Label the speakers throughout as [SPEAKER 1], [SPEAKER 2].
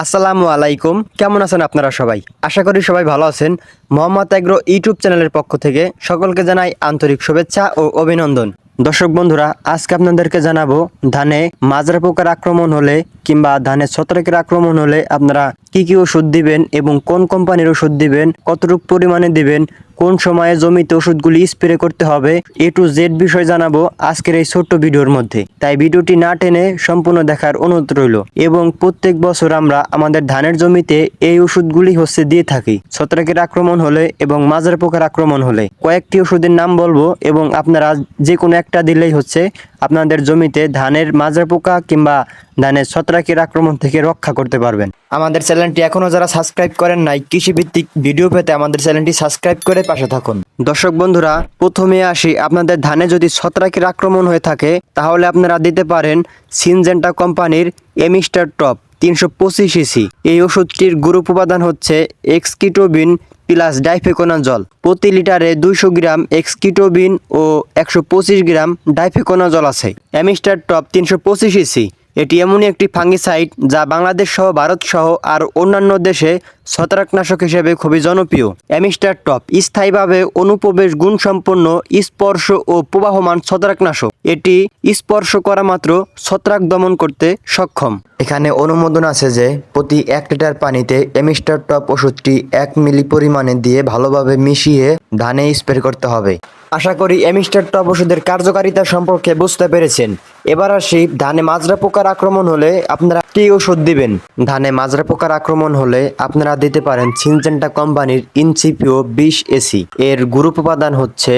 [SPEAKER 1] আসসালামু আলাইকুম। কেমন আছেন আপনারা সবাই? আশা করি সবাই ভালো আছেন। মোহাম্মদ এগ্রো ইউটিউব চ্যানেলের পক্ষ থেকে সকলকে জানাই আন্তরিক শুভেচ্ছা ও অভিনন্দন। দর্শক বন্ধুরা, আজকে আপনাদেরকে জানাব ধানে মাজরা পোকার আক্রমণ হলে কিংবা ধানের ছত্রাকের আক্রমণ হলে আপনারা কি কি ওষুধ দিবেন এবং কোন কোম্পানির ওষুধ দিবেন, কতটুকু পরিমাণে দিবেন কোন সময়ে জমিতে ওষুধগুলি স্প্রে করতে হবে, এ টু জেড বিষয় জানাব আজকের এই ছোট্ট ভিডিওর মধ্যে। তাই ভিডিওটি না টেনে সম্পূর্ণ দেখার অনুরোধ রইল। এবং প্রত্যেক বছর আমরা আমাদের ধানের জমিতে এই ওষুধগুলি হচ্ছে দিয়ে থাকি। ছত্রাকের আক্রমণ হলে এবং মাজার পোকার আক্রমণ হলে কয়েকটি ওষুধের নাম বলব এবং আপনারা যে কোনো একটা দিলেই হচ্ছে আপনাদের জমিতে ধানের মাজার পোকা কিংবা ধানের ছত্রাকের আক্রমণ থেকে রক্ষা করতে পারবেন। আমাদের চ্যানেলটি এখনও যারা সাবস্ক্রাইব করেন নাই, কৃষিভিত্তিক ভিডিও পেতে আমাদের চ্যানেলটি সাবস্ক্রাইব করে পাশে থাকুন। দর্শক বন্ধুরা, প্রথমে আসি। আপনাদের ধানে যদি ছত্রাকের আক্রমণ হয়ে থাকে, তাহলে আপনারা দিতে পারেন সিনজেন্টা কোম্পানির এমিস্টার টপ তিনশো পঁচিশ ইসি এই ওষুধটির গ্রুপ উপাদান হচ্ছে এক্সকিটোবিন প্লাস ডাইফেকোনাজল। প্রতি লিটারে দুইশো গ্রাম এক্সকিটোবিন ও একশো পঁচিশ গ্রাম ডাইফেকোনা জল আছে। অ্যামিস্টার টপ তিনশো পঁচিশ ইসি এটি এমনই একটি ফাঙ্গিসাইড যা বাংলাদেশ সহ ভারত সহ আর অন্যান্য দেশে ছত্রাকনাশক হিসেবে খুবই জনপ্রিয়। অ্যামিস্টার টপ, স্থায়ীভাবে অনুপ্রবেশ গুণসম্পন্ন স্পর্শ ও প্রবাহমান ছত্রাকনাশক। এটি স্পর্শ করা মাত্র ছত্রাক দমন করতে সক্ষম। এখানে অনুমোদন আছে যে, প্রতি এক লিটার পানিতে এমিস্টার টপ ওষুধটি এক মিলি পরিমাণে দিয়ে ভালোভাবে মিশিয়ে ধানে স্প্রে করতে হবে। আশা করি এমিস্টার টপ ওষুধের কার্যকারিতা সম্পর্কে বুঝতে পেরেছেন। এবার আসি, ধানে মাজরা পোকার আক্রমণ হলে আপনারা কি ওষুধ দিবেন? ধানে মাজরা পোকার আক্রমণ হলে আপনারা দিতে পারেন সিনজেন্টা কোম্পানির ইনসিপিও বিশ এসি। এর গ্রুপ উপাদান হচ্ছে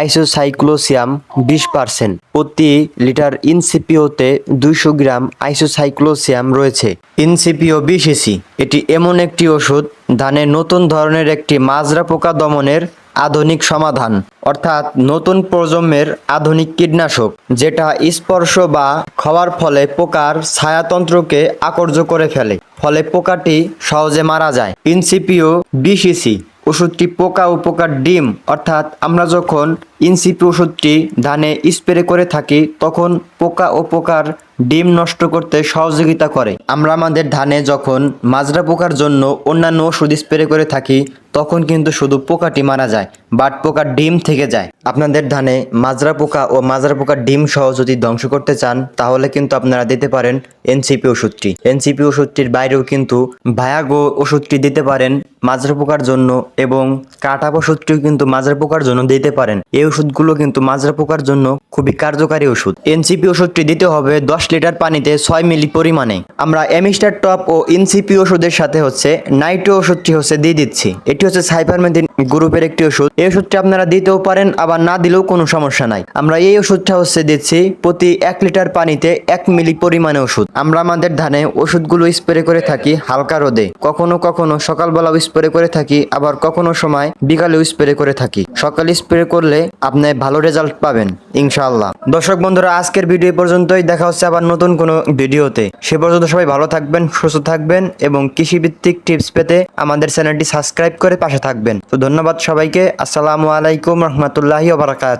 [SPEAKER 1] আইসোসাইক্লোসিয়াম বিশ পার্সেন্ট। প্রতি লিটার ইনসিপিওতে দুইশো গ্রাম আইসোসাইক্লোসিয়াম রয়েছে। ইনসিপিও বিশ এসি। এটি এমন একটি ওষুধ, ধানে নতুন ধরনের একটি মাজরা পোকা দমনের আধুনিক সমাধান, অর্থাৎ নতুন প্রজন্মের আধুনিক কীটনাশক, যেটা স্পর্শ বা খাওয়ার ফলে পোকার ছায়াতন্ত্রকে আকর্য করে ফেলে, ফলে পোকাটি সহজে মারা যায়। ইনসিপিও ডিসিসি ওষুধটি পোকা ও পোকার ডিম, অর্থাৎ আমরা যখন ইনসিপি ওষুধটি ধানে স্প্রে করে থাকি, তখন পোকা ও পোকার ডিম নষ্ট করতে সহযোগিতা করে। আমরা আমাদের ধানে যখন মাজরা পোকার জন্য অন্যান্য ওষুধ স্প্রে করে থাকি, তখন কিন্তু শুধু পোকাটি মারা যায়, বাট পোকার ডিম থেকে যায়। আপনাদের ধানে মাজরা পোকা ও মাজরা পোকার ডিম সহ যদি ধ্বংস করতে চান, তাহলে কিন্তু আপনারা দিতে পারেন এনসিপি ওষুধটি। এনসিপি ওষুধটির বাইরেও কিন্তু ভায়াগো ওষুধটি দিতে পারেন মাজরা পোকার জন্য এবং কাটা ওষুধটিও কিন্তু মাজরা পোকার জন্য দিতে পারেন। এই ওষুধগুলো কিন্তু মাজরা পোকার জন্য খুবই কার্যকারী ওষুধ। এনসিপি ওষুধটি দিতে হবে দশ লিটার পানিতে ছয় মিলি পরিমাণে। আমরা এমিস্টার টপ ও এনসিপি ওষুধের সাথে হচ্ছে নাইট্রো ওষুধটি হচ্ছে দিয়ে দিচ্ছি। এটি হচ্ছে সাইপারমেথিন গ্রুপের একটি ওষুধ। এই ওষুধটি আপনারা দিতেও পারেন, আবার না দিলেও কোনো সমস্যা নাই। আমরা এই ওষুধটা হচ্ছে দিচ্ছি প্রতি এক লিটার পানিতে এক মিলি পরিমাণে ওষুধ। আমরা আমাদের ধানে ওষুধগুলো স্প্রে করে থাকি হালকা রোদে। কখনো কখনো সকালবেলাও স্প্রে করে থাকি, আবার কখনো সময় বিকালেও স্প্রে করে থাকি। সকালে স্প্রে করলে আপনি ভালো রেজাল্ট পাবেন, ইনশাআল্লাহ। দর্শক বন্ধুরা, আজকের ভিডিও পর্যন্তই। দেখা হচ্ছে আবার নতুন কোনো ভিডিওতে সে পর্যন্ত সবাই ভালো থাকবেন, সুস্থ থাকবেন এবং কৃষিভিত্তিক টিপস পেতে আমাদের চ্যানেলটি সাবস্ক্রাইব করে পাশে থাকবেন। তো ধন্যবাদ সবাইকে। আসসালামু আলাইকুম রহমতুল্লাহি বারাকাত